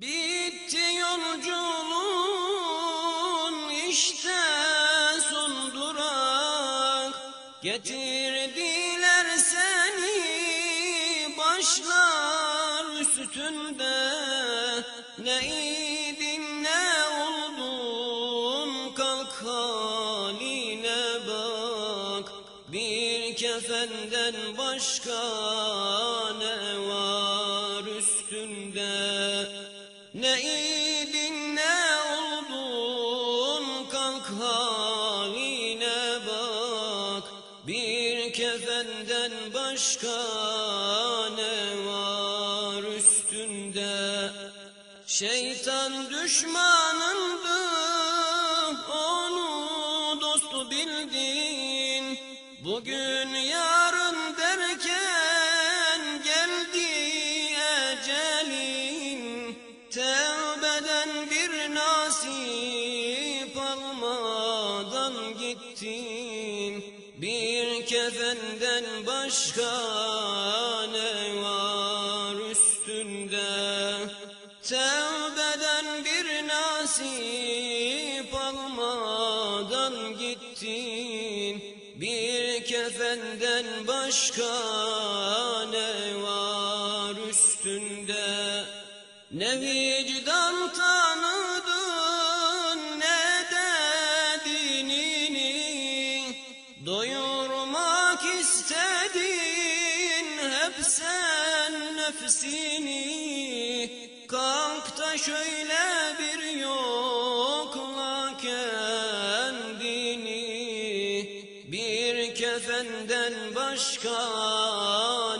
Bitti yolculuğun işte son durak. Getirdiler seni başlar üstünde. Ne idin ne oldun kalk haline bak. Bir kefenden başka ne var haline bak Bir kefenden başka ne var üstünde? Şeytan düşmanındı onu dostu bildin. Bugün yarın gittin Bir kefenden başka ne var üstünde? Tevbeden bir nasip almadan gittin. Bir kefenden başka ne var üstünde? Ne vicdan tanıdın nefsini Kalk da şöyle bir yokla kendini. Bir kefenden başka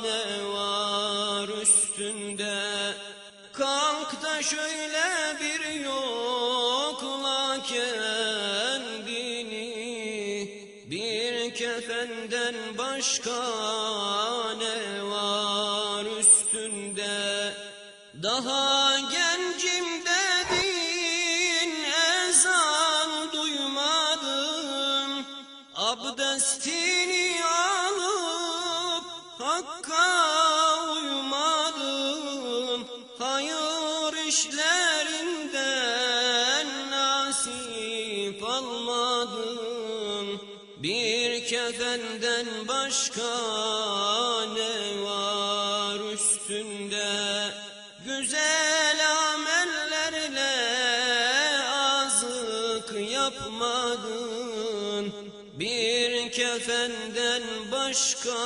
ne var üstünde? Kalk da şöyle bir yokla kendini. Bir kefenden başka Daha gencim dedin ezan duymadım. Abdestini alıp Hakk'a uymadım. Hayır işlerinden nasip almadım. Bir kefenden başka ne var üstünde Güzel amellerle azık yapmadın. Bir kefenden başka